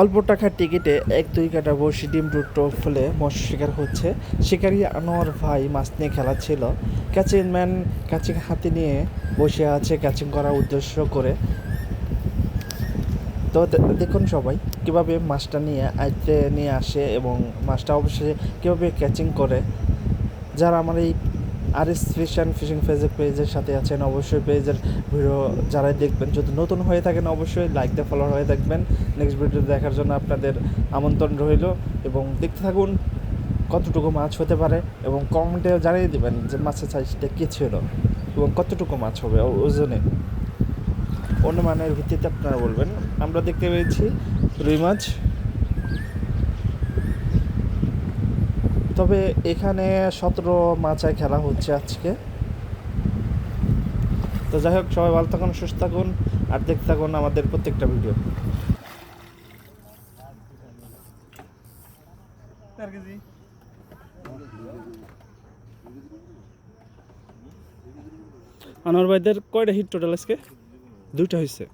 অল্প টাকার টিকিটে এক দুই কাটা বসি ডিম দুটো ফলে মৎস্য শিকার হচ্ছে। শিকারি আনোয়ার ভাই মাছ নিয়ে খেলা ছিল। ক্যাচিং ম্যান ক্যাচিং হাতে নিয়ে বসে আছে ক্যাচিং করার উদ্দেশ্য করে। তো দেখুন সবাই কীভাবে মাছটা নিয়ে আইতে নিয়ে আসে এবং মাছটা অবশ্যই কীভাবে ক্যাচিং করে। যারা আমার এই আর এস ফিশিং ফেজের পেজের সাথে আছেন অবশ্যই পেজের ভিডিও যারাই দেখবেন, যদি নতুন হয়ে থাকেন অবশ্যই লাইক দিয়ে ফলো হয়ে থাকবেন। নেক্সট ভিডিও দেখার জন্য আপনাদের আমন্ত্রণ রইল এবং দেখতে থাকুন কতটুকু মাছ হতে পারে এবং কমেন্টে জানিয়ে দেবেন যে মাছের সাইজটা কী ছিল এবং কতটুকু মাছ হবে ওজনে। অনুমানের ভিত্তিতে আপনারা বলবেন। আমরা দেখতে পেয়েছি রুই মাছ। তবে এখানে সতেরো মাচায় খেলা হচ্ছে আজকে। তো যাই হোক, সবাই ভালো থাকুন, সুস্থ থাকুন, আর দেখতে থাকুন আমাদের প্রত্যেকটা ভিডিও। আনোয়ার ভাইদের কয়টা হিট টোটাল আজকে? দুইটা হয়েছে